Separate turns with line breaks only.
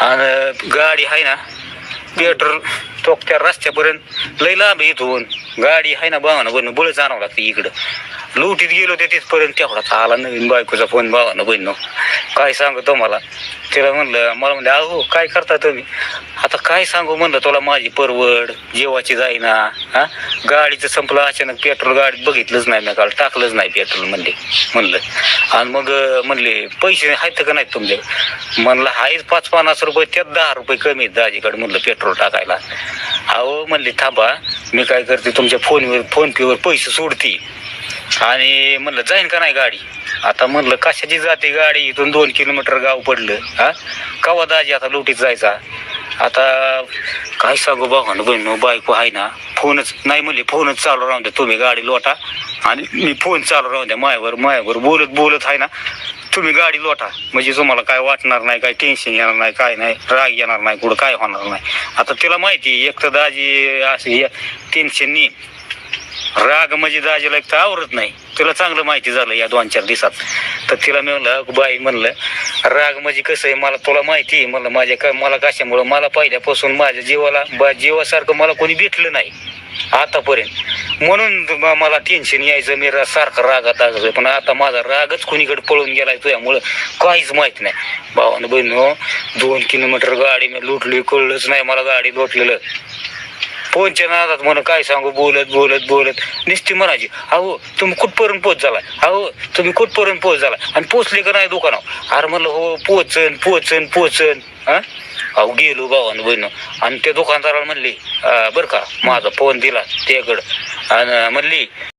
आणि गाडी आहे ना पेट्रोल टोक त्या रस्त्यापर्यंत लई लांब इथून गाडी आहे ना भावानं बहिण बळच आणावं लागतं इकडं. लुटीत गेलो ते तिथपर्यंत तेवढाच आला नवीन बायकोचा फोन भावानं बहिण काय सांगू तुम्हाला? तिला म्हणलं मला म्हणलं अहो काय करता तुम्ही? आता काय सांगू? म्हणलं तुला माझी परवड जेवाची जाईना हा? गाडीचं संपलं अचानक पेट्रोल गाडीत बघितलंच नाही मी काल टाकलंच नाही पेट्रोल म्हणले. म्हणलं. आणि मग म्हणले पैसे आहेत का नाहीत तुमचे? म्हणलं आहेच पाच पन्नास रुपये त्यात दहा रुपये कमी आहेत दाजीकडे म्हणलं पेट्रोल टाकायला. अहो म्हणले थांबा मी काय करते तुमच्या फोनवर फोन पेवर पैसे सोडते. आणि म्हणलं जाईन का नाही गाडी? आता म्हणलं कशाची जाते गाडी? इथून दोन किलोमीटर गाव पडलं. हा? कवा दाजी आता लुटीत जायचा? आता काय सांगू बघा बहिण बायको आहे ना फोनच नाही म्हणले फोनच चालू राहून द्या तुम्ही गाडी लोटा. आणि मी फोन चालू राहून द्या मायावर मायावर बोलत बोलत आहे ना तुम्ही गाडी लोटा. म्हणजे तुम्हाला काय वाटणार नाही काय टेन्शन येणार नाही काय नाही राग येणार नाही कुठं काय होणार नाही. आता तिला माहिती आहे, एक तर दाजी असे टेन्शननी राग म्हणजे दाजीला एक तर आवरत नाही. तिला चांगलं माहिती झालं या दोन चार दिवसात. तर तिला मी म्हणलं बाई म्हणलं राग म्हणजे कसं आहे मला तुला माहिती आहे म्हणलं माझ्या मला कशामुळं मला पहिल्यापासून माझ्या जीवाला बा जीवासारखं मला कोणी भेटलं नाही. आतापर्यंत. म्हणून मला टेन्शन यायचं मी रा- सारखं रागात असायचं पण आता माझा रागच कुणीकडे पळून गेलाय तुझ्यामुळं काहीच माहीत नाही. भावानं बहिण हो, दोन किलोमीटर गाडी मी लुटली कळलंच नाही मला गाडी लोटलेलं फोनच्या नादात म्हणून काय सांगू बोलत बोलत बोलत. निस्ती म्हणायची अहो तुम्ही कुठपर्यंत पोच झाला अहो तुम्ही कुठपर्यंत पोच झाला आणि पोचले का नाही दुकानावर? अरे म्हणलं हो पोचन पोचन पोचन हा अहो गेलो भावानं बहिण. आणि त्या दुकानदाराला म्हणली "अं, बरं का माझा फोन दिला त्याकडं. आणि म्हणली